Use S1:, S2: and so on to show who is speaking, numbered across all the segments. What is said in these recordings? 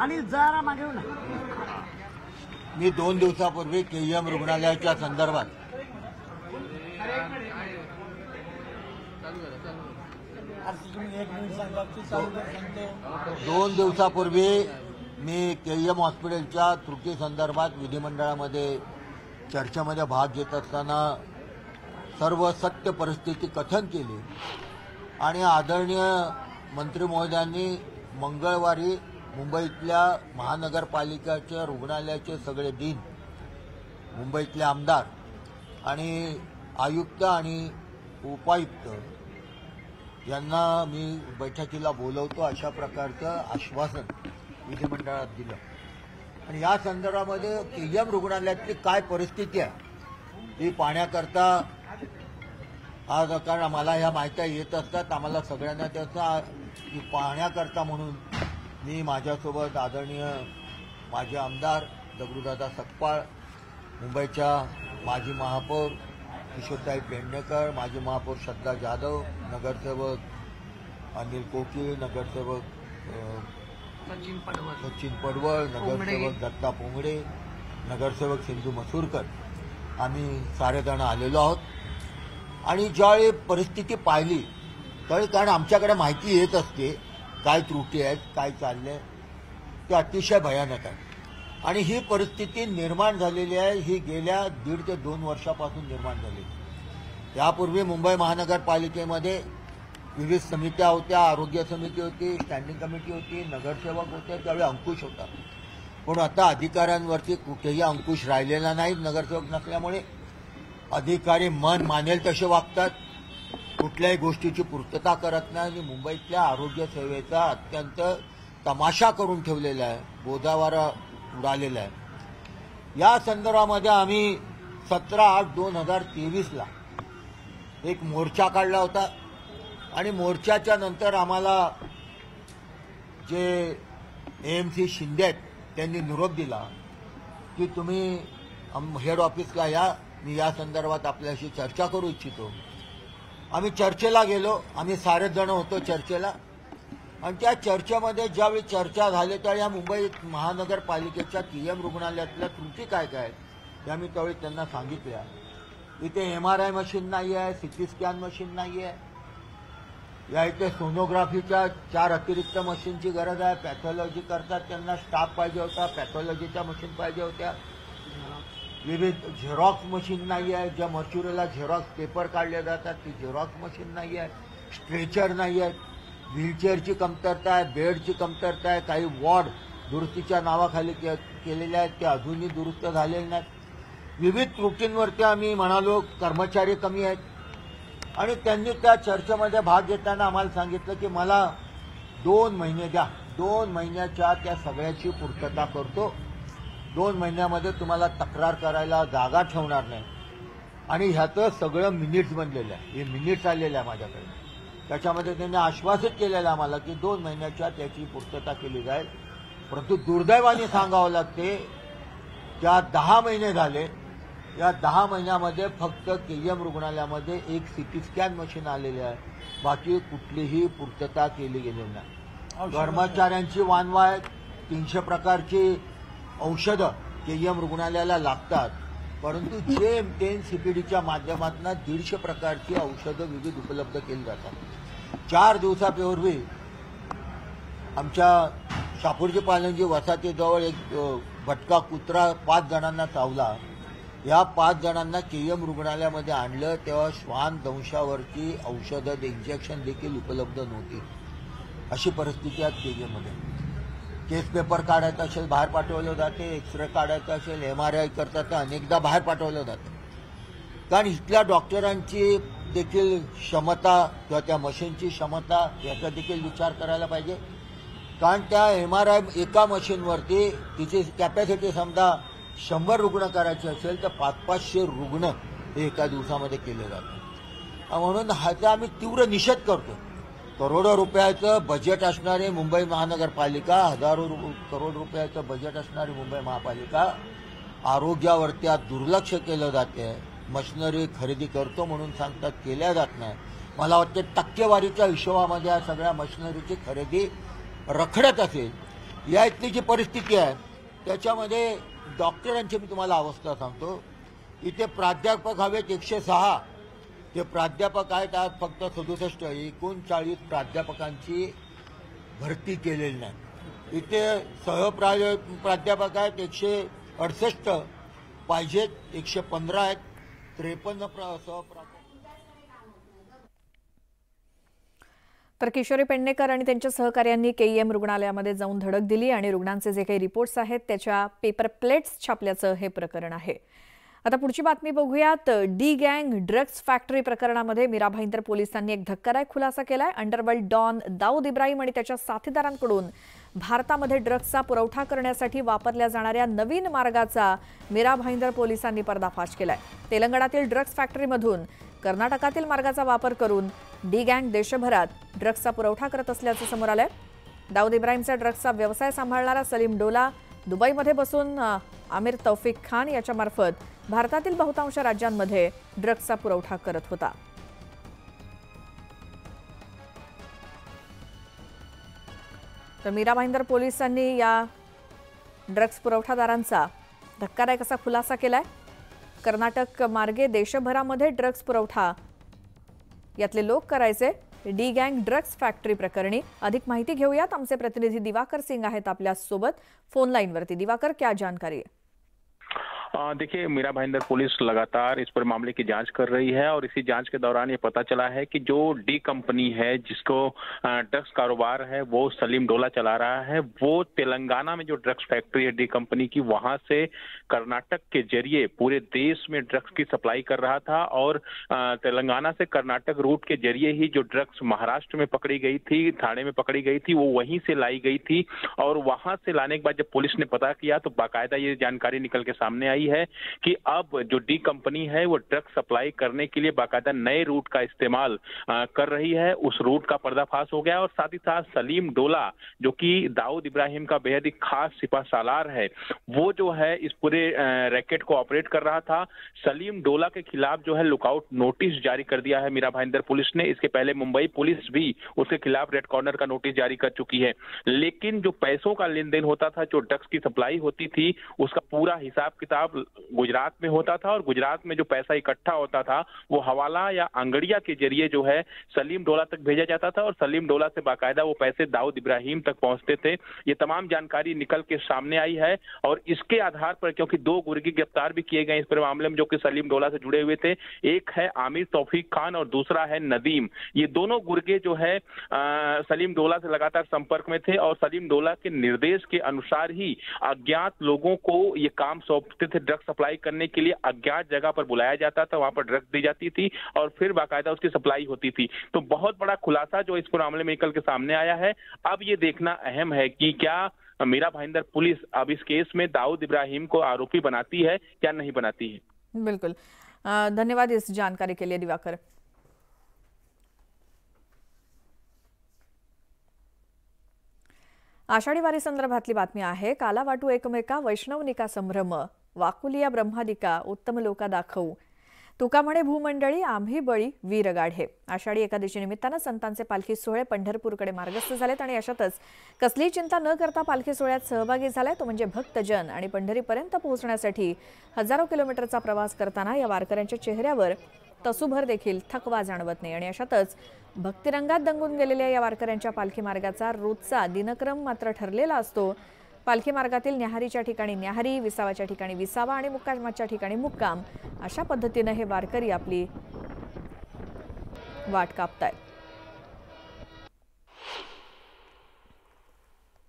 S1: आणि जरा मागे येऊ ना
S2: मी दोन दिवसापूर्वी केईएम रुग्णालयाच्या संदर्भात
S1: आता तुम्ही एक मिनिट सांगा की चालू कर, सांगतो.
S2: दोन दिवसापूर्वी मी केईएम हॉस्पिटलच्या त्रुटी संदर्भात विधिमंडळामध्ये चर्चेमध्ये भाग घेत असताना सर्व सत्य परिस्थिती कथन केली. आणि आदरणीय मंत्री महोदयांनी मंगळवारी मुंबईतल्या महानगरपालिकेच्या रुग्णालयाचे सगळे डीन मुंबईतले आमदार आणि आयुक्त आणि उपायुक्त यांना मी बैठकीला बोलवतो अशा प्रकारचं आश्वासन विधिमंडळात दिलं. आणि या संदर्भामध्ये केजीएम रुग्णालयातली काय परिस्थिती आहे ती पाहण्याकरता आज कारण मला ह्या माहित्या येत असतात. आम्हाला सगळ्यांना त्याचा पाहण्याकरता म्हणून मी माझ्यासोबत आदरणीय माझे आमदार दगडूदादा सकपाळ मुंबईच्या माजी महापौर किशोरताई पेडणेकर माजी महापौर श्रद्धा जाधव नगरसेवक अनिल कोकी नगरसेवक अ,
S1: सचिन पडवळ.
S2: सचिन पडवळ नगरसेवक दत्ता पोंगडे नगरसेवक सिंधू मसूरकर आम्ही सारेजण आलेलो आहोत. आणि ज्यावेळी परिस्थिती पाहिली त्यावेळी कारण आमच्याकडे माहिती येत असते काय त्रुटी आहेत काय चाललंय ते अतिशय भयानक आहे. आणि ही परिस्थिती निर्माण झालेली आहे ही गेल्या दीड ते दोन वर्षापासून निर्माण झालेली यापूर्वी मुंबई महानगरपालिकेमध्ये विविध समित्या होत्या आरोग्य समिती होती स्टँडिंग कमिटी होती नगरसेवक होते त्यावेळी अंकुश होता. पण आता अधिकाऱ्यांवरती कुठेही अंकुश राहिलेला नाही नगरसेवक नसल्यामुळे अधिकारी मन मानेल तसे वागतात. कुठल्याही गोष्टीची पूर्तता करत नाही. आणि मुंबईतल्या आरोग्य सेवेचा अत्यंत तमाशा करून ठेवलेला आहे. गोदावारा उडालेला आहे. या संदर्भामध्ये आम्ही सतरा आठ दोन हजार तेवीसला एक मोर्चा काढला होता. आणि मोर्चाच्या नंतर आम्हाला जे एम सी शिंदे आहेत त्यांनी निरोप दिला की तुम्ही हेड ऑफिसला या. मी या संदर्भात आपल्याशी चर्चा करू इच्छितो. आम्ही चर्चेला गेलो आम्ही सारेच जण होतो चर्चेला. आणि त्या चर्चेमध्ये ज्यावेळी चर्चा झाली त्या या मुंबई महानगरपालिकेच्या पीएम रुग्णालयातल्या त्रुटी काय काय आहेत, त्या मी त्यावेळी त्यांना सांगितल्या इथे एम आर आय मशीन नाही आहे सिटी स्कॅन मशीन नाही आहे. या इथे सोनोग्राफीच्या चार अतिरिक्त मशीनची गरज आहे. पॅथॉलॉजी करतात त्यांना स्टाफ पाहिजे होता पॅथॉलॉजीच्या मशीन पाहिजे होत्या. विविध झेरॉक्स मशीन नाही आहे. ज्या मर्च्युरीला झेरॉक्स पेपर काढले जातात ती झेरॉक्स मशीन नाही आहे. स्ट्रेचर नाही आहेत व्हीलचेअरची कमतरता आहे. बेडची कमतरता आहे. काही वॉर्ड दुरुस्तीच्या नावाखाली के- केलेल्या आहेत. ते अजूनही दुरुस्त झालेले नाहीत. विविध त्रुटींवरती आम्ही म्हणालो कर्मचारी कमी आहेत. आणि त्यांनी त्या चर्चेमध्ये भाग घेताना आम्हाला सांगितलं की मला दोन महिने द्या. दोन महिन्याच्या त्या सगळ्याची पूर्तता करतो. दोन महिन्यामध्ये तुम्हाला तक्रार करायला जागा ठेवणार नाही. आणि ह्याचं सगळं मिनिट्स बनलेलं आहे. हे मिनिट्स आलेलं आहे माझ्याकडे. त्याच्यामध्ये त्यांनी आश्वासित केलेलं आहे आम्हाला की दोन महिन्याच्या त्याची पूर्तता केली जाईल. परंतु दुर्दैवाने सांगावं लागते त्या दहा महिने झाले या दहा महिन्यामध्ये फक्त केजीएम रुग्णालयामध्ये एक सिटी स्कॅन मशीन आलेली आहे. बाकी कुठलीही पूर्तता केली गेलेली नाही. कर्मचाऱ्यांची वानवा आहे तीनशे प्रकारची औषधं केजीएम रुग्णालयाला लागतात. परंतु जे टेन सीपीडीच्या माध्यमातून दीडशे प्रकारची औषधं विविध उपलब्ध केली जातात. चार दिवसापूर्वी आमच्या शापूरजी पालनजी वसाहतीजवळ एक भटका कुत्रा पाच जणांना चावला. या पाच जणांना केएम रुग्णालयामध्ये आणलं. तेव्हा श्वान दंशावरची औषधं इंजेक्शन देखील उपलब्ध नव्हती. अशी परिस्थिती आहे केजीएममध्ये केस पेपर काढायचा असेल बाहेर पाठवलं जाते एक्सरे काढायचा असेल एम आर आय करतात अनेकदा बाहेर पाठवलं जातं. कारण इथल्या डॉक्टरांची देखील क्षमता किंवा त्या मशीनची क्षमता याचा देखील विचार करायला पाहिजे. कारण त्या एम आर आय एका मशीनवरती तिची कॅपॅसिटी समजा शंभर रुग्ण करायचे असेल तर पाच पाचशे रुग्ण हे एका दिवसामध्ये केले जातात. म्हणून ह्याचा आम्ही तीव्र निषेध करतो करोडो रुपयाचं बजेट असणारी मुंबई महानगरपालिका हजारो रु- करोड रुपयाचं बजेट असणारी मुंबई महापालिका आरोग्यावरती आज दुर्लक्ष केलं जाते मशिनरी खरेदी करतो म्हणून सांगतात केल्या जात नाही. मला वाटते टक्केवारीच्या हिशोबामध्ये या सगळ्या मशिनरीची खरेदी रखडत असेल. या इथली जी परिस्थिती आहे त्याच्यामध्ये डॉक्टरांची मी तुम्हाला अवस्था सांगतो. इथे प्राध्यापक हवेत एकशे सहा ते प्राध्यापक आहेत आज फक्त सदुसष्ट एकोणचाळीस प्राध्यापकांची भरती केलेली नाही. इथे सहप्रा प्राध्यापक आहेत एकशे अडसष्ट पाहिजेत एकशे पंधरा आहेत त्रेपन्न प्र
S3: तर किशोरी पेडणेकर आणि त्यांच्या सहकार्यांनी केईएम रुग्णालयामध्ये जाऊन धडक दिली आणि रुग्णांचे जे काही रिपोर्ट्स आहेत त्याच्या पेपर प्लेट्स छापल्याचं हे प्रकरण आहे. आता पुढची बातमी बघूयात. डी गँग ड्रग्ज फॅक्टरी प्रकरणामध्ये मीरा भाईंदर पोलिसांनी एक धक्कादायक खुलासा केलाय. अंडरवर्ल्ड डॉन दाऊद इब्राहिम आणि त्याच्या साथीदारांकडून भारतामध्ये ड्रग्जचा पुरवठा करण्यासाठी वापरल्या जाणाऱ्या नवीन मार्गाचा मीरा भाईंदर पोलिसांनी पर्दाफाश केलाय. तेलंगणातील ड्रग्ज फॅक्टरीमधून कर्नाटकातील मार्गाचा वापर करून डी गँग देशभरात ड्रग्जचा पुरवठा करत असल्याचं समोर आलंय. दाऊद इब्राहिमचा ड्रग्जचा व्यवसाय सांभाळणारा सलीम डोला दुबईमध्ये बसून आमिर तौफिक खान याच्यामार्फत भारतातील बहुतांश राज्यांमध्ये ड्रग्जचा पुरवठा करत होता. तर मीरा भाईंदर पोलिसांनी या ड्रग्ज पुरवठादारांचा धक्कादायक असा खुलासा केलाय. कर्नाटक मार्गे देशभरामध्ये ड्रग्ज पुरवठा यातले लोक करायचे. डी गँग ड्रग्ज फॅक्टरी प्रकरणी अधिक माहिती घेऊयात. आमचे प्रतिनिधी दिवाकर सिंग आहेत आपल्यासोबत फोन लाईनवरती. दिवाकर क्या जानकारी
S4: आहे? देखिए, मीरा भाईंदर पुलिस लगातार इस पर मामले की जाँच कर रही है और इसी जाँच के दौरान ये पता चला है कि जो डी कंपनी है, जिसको ड्रग्स कारोबार है, वो सलीम डोला चला रहा है। वो तेलंगाना में जो ड्रग्स फैक्ट्री है डी कंपनी की, वहाँ से कर्नाटक के ज़रिए पूरे देश में ड्रग्स की सप्लाई कर रहा था और तेलंगाना से कर्नाटक रूट के ज़रिए ही जो ड्रग्स महाराष्ट्र में पकड़ी गई थी, थाने में पकड़ी गई थी, वो वहीं से लाई गई थी और वहाँ से लाने के बाद जब पुलिस ने पता किया तो बाकायदा ये जानकारी निकल के सामने आई है कि अब जो डी कंपनी है, वो ड्रग्स सप्लाई करने के लिए बाकायदा नए रूट का इस्तेमाल कर रही है। उस रूट का पर्दाफाश हो गया और साथ ही साथ सलीम डोला, जो कि दाऊद इब्राहिम का बेहद ही खास सिपा सालार है, वो जो है इस पूरे रैकेट को ऑपरेट कर रहा था। सलीम डोला के खिलाफ जो है लुकआउट नोटिस जारी कर दिया है मीरा भाईंदर पुलिस ने। इसके पहले मुंबई पुलिस भी उसके खिलाफ रेड कॉर्नर का नोटिस जारी कर चुकी है। लेकिन जो पैसों का लेन देन होता था, जो ड्रग्स की सप्लाई होती थी, उसका पूरा हिसाब किताब गुजरात में होता था और गुजरात में जो पैसा इकट्ठा होता था वो हवाला या अंगड़िया के ज़रिए जो है सलीम डोला तक भेजा जाता था और सलीम डोला से बाकायदा वो पैसे दाऊद इब्राहिम तक पहुँचते थे। ये तमाम जानकारी निकल के सामने आई है और इसके आधार पर क्योंकि दो गुर्गी गिरफ़्तार भी किए गए इस पूरे मामले में जो कि सलीम डोला से जुड़े हुए थे एक है आमिर तौफीक खान और दूसरा है नदीम। ये दोनों गुर्गे जो है अ, सलीम डोला से लगातार संपर्क में थे और सलीम डोला के निर्देश के अनुसार ही अज्ञात लोगों को ये काम सौंपते थे ड्रग्स सप्लाई करने के लिए अज्ञात जगह पर बुलाया जाता था, वहाँ पर ड्रग्स दी जाती थी और फिर बाकायदा उसकी सप्लाई होती थी। तो बहुत बड़ा खुलासा जो इस मामले में निकल के सामने आया है। अब ये देखना अहम है कि क्या मीरा भाईंदर पुलिस अब इस केस में दाऊद इब्राहिम को आरोपी बनाती है या नहीं बनाती है?
S3: बिल्कुल। धन्यवाद इस जानकारी के लिए, दिवाकर। आषाढी वारी संदर्भातली बातमी आहे काला वाटू एकमेका वैष्णवनिका संभ्रम वाकुलिया ब्रह्मादिका उत्तम लोका दाखवू. तुका म्हणे भूमंडळी आम्ही बळी वीरगाढे आषाढी एकादशी निमित्तानं संतांचे पालखी सोहळे पंढरपूरकडे मार्गस्थ झालेत आणि अशातच कसलीही चिंता न करता पालखी सोहळ्यात सहभागी झालाय तो म्हणजे भक्तजन. आणि पंढरीपर्यंत पोहोचण्यासाठी हजारो किलोमीटरचा प्रवास करताना या वारकऱ्यांच्या चेहऱ्यावर तसूभर देखील थकवा जाणवत नाही. आणि अशातच भक्तिरंगात दंगून गेलेल्या या वारकऱ्यांच्या पालखी मार्गाचा रोजचा दिनक्रम मात्र ठरलेला असतो. पालखी मार्गातील न्याहारीच्या ठिकाणी न्याहारी विसावाच्या ठिकाणी विसावा आणि मुक्कामाच्या ठिकाणी मुक्काम अशा पद्धतीनं हे वारकरी आपली वाट कापतायत.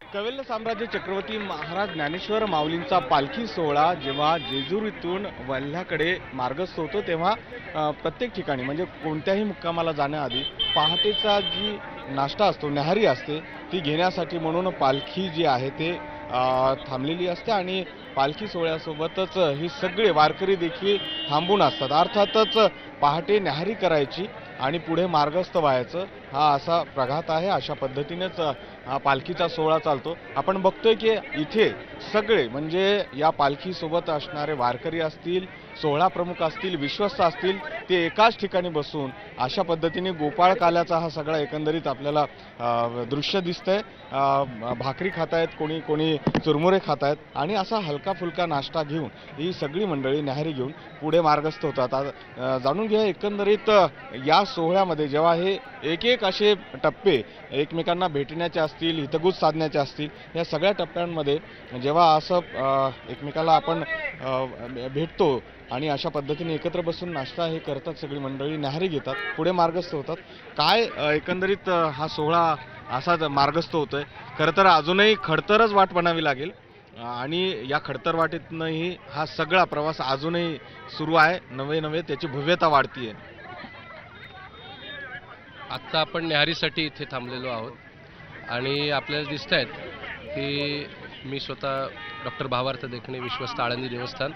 S5: कवेल्य साम्राज्य चक्रवर्ती महाराज ज्ञानेश्वर माऊलींचा पालखी सोहळा जेव्हा जेजुरीतून वल्ह्याकडे मार्गस्थ होतो तेव्हा प्रत्येक ठिकाणी म्हणजे कोणत्याही मुक्कामाला जाण्याआधी पहाटेचा जी नाश्ता असतो न्याहारी असते ती घेण्यासाठी म्हणून पालखी जी आहे ते थांबलेली असते आणि पालखी सोहळ्यासोबतच ही सगळे वारकरी देखील थांबून असतात. अर्थातच पहाटे न्याहारी करायची आणि पुढे मार्गस्थ व्हायचं हा असा प्रघात आहे. अशा पद्धतीनेच हा पालखीचा सोहळा चालतो. आपण बघतोय की इथे सगळे म्हणजे या पालखीसोबत असणारे वारकरी असतील सोहळा प्रमुख असतील विश्वस्त असतील ते एकाच ठिकाणी बसून अशा पद्धतीने गोपाळ काल्याचा हा सगळा एकंदरीत आपल्याला दृश्य दिसतंय. आहे भाकरी खातायत कोणी कोणी चुरमुरे खातायत आणि असा हलका फुलका नाश्ता घेऊन ही सगळी मंडळी न्याहारी घेऊन पुढे मार्गस्थ होतात. जाणून घ्या एकंदरीत या सोहळ्यामध्ये जेव्हा हे एक एक असे टप्पे एकमेकांना भेटण्याचे असतील हितगुज साधण्याचे असतील या सगळ्या टप्प्यांमध्ये जेव्हा असं एकमेकाला आपण भेटतो आणि अशा पद्धतीने एकत्र बसून नाश्ता हे करतात सगळी मंडळी न्याहारी घेतात पुढे मार्गस्थ होतात काय एकंदरीत हा सोहळा असाच मार्गस्थ होतोय? खरं तर अजूनही खडतरच वाट बनावी लागेल आणि या खडतर वाटेतनंही हा सगळा प्रवास अजूनही सुरू आहे नवे नवे त्याची भव्यता वाढतीये.
S6: आत्ता आपण न्याहारीसाठी इथे थांबलेलो आहोत. आणि आपल्याला दिसत आहेत की मी स्वतः डॉक्टर भावार्थ देखणे विश्वस्त आळंदी देवस्थान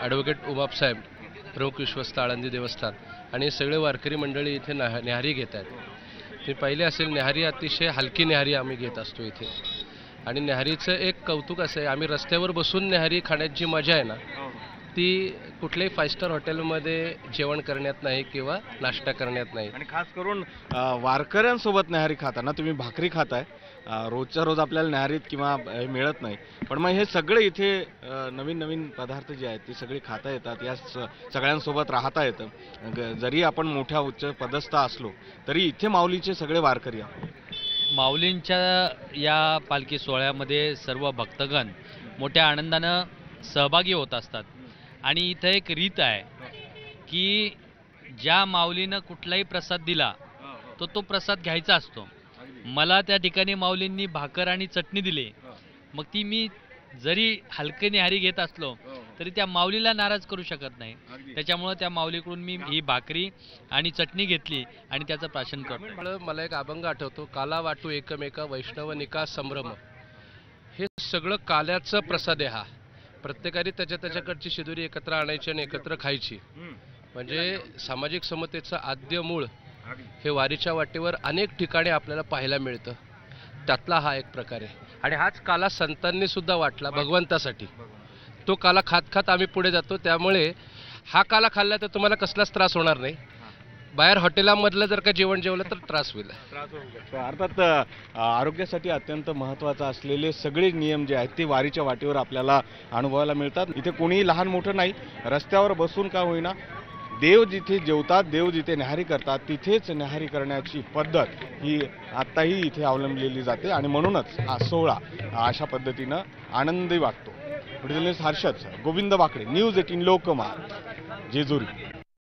S6: ॲडव्होकेट उमापसाहेब प्रमुख विश्वस्त आळंदी देवस्थान आणि हे सगळे वारकरी मंडळी इथे न्याहा न्याहारी घेत आहेत तुम्ही पाहिले असेल न्याहारी अतिशय हलकी न्याहारी आम्ही घेत असतो इथे. आणि न्याहारीचं एक कौतुक असं आहे आम्ही रस्त्यावर बसून न्याहारी खाण्याची मजा आहे ना ती कुठल्याही फाय स्टार हॉटेलमध्ये जेवण करण्यात नाही किंवा नाश्ता करण्यात नाही.
S5: आणि खास करून अ, वारकऱ्यांसोबत न्याहारी खाताना तुम्ही भाकरी खाताय अ, रोजच्या रोज आपल्याला न्याहारीत किंवा हे मिळत नाही. पण मग हे सगळे इथे अ, नवीन नवीन पदार्थ जे आहेत ते सगळे खाता येतात या स- सगळ्यांसोबत राहता येतं. ग- जरी आपण मोठ्या उच्च पदस्थ असलो तरी इथे माऊलीचे सगळे वारकरी आहोत.
S7: माऊलींच्या या पालखी सोहळ्यामध्ये सर्व भक्तगण मोठ्या आनंदानं सहभागी होत असतात. आणि इथं एक रीत आहे की ज्या माऊलीनं कुठलाही प्रसाद दिला तो तो प्रसाद घ्यायचा असतो. मला त्या ठिकाणी माऊलींनी भाकर आणि चटणी दिली. मग ती मी जरी हलके न्याहारी घेत असलो तरी त्या माऊलीला नाराज करू शकत नाही. त्याच्यामुळं त्या माऊलीकडून मी ही भाकरी आणि चटणी घेतली आणि त्याचं प्राशन करतो
S6: मला मला एक अभंग आठवतो काला वाटू एकमेका वैष्णव निका संभ्रम. हे सगळं काल्याचं प्रसाद आहे हा. प्रत्येकाने त्याच्या त्याच्याकडची शिदोरी एकत्र आणायची आणि एकत्र खायची. म्हणजे सामाजिक समतेचं आद्य मूळ हे वारीच्या वाटेवर अनेक ठिकाणी आपल्याला पाहायला मिळतं. त्यातला हा एक प्रकार आहे. आणि हाच काला संतांनी सुद्धा वाटला भगवंतासाठी. तो काला खात खात आम्ही पुढे जातो. त्यामुळे हा काला खाल्ला तर तुम्हाला कसलाच त्रास होणार नाही. बाहेर हॉटेलामधलं जर का जेवण जेवलं तर त्रास होईल.
S5: अर्थात आरोग्यासाठी अत्यंत महत्त्वाचं असलेले सगळे नियम जे आहेत ते वारीच्या वाटेवर आपल्याला अनुभवायला मिळतात. इथे कोणीही लहान मोठं नाही. रस्त्यावर बसून का होईना देव जिथे जेवतात देव जिथे न्याहारी करतात तिथेच न्याहारी करण्याची पद्धत ही आत्ताही इथे अवलंबलेली जाते. आणि म्हणूनच हा सोहळा अशा पद्धतीनं आनंदी वाटतो. हर्षद गोविंद वाकडे न्यूज एटीन लोकमा जेजुरी.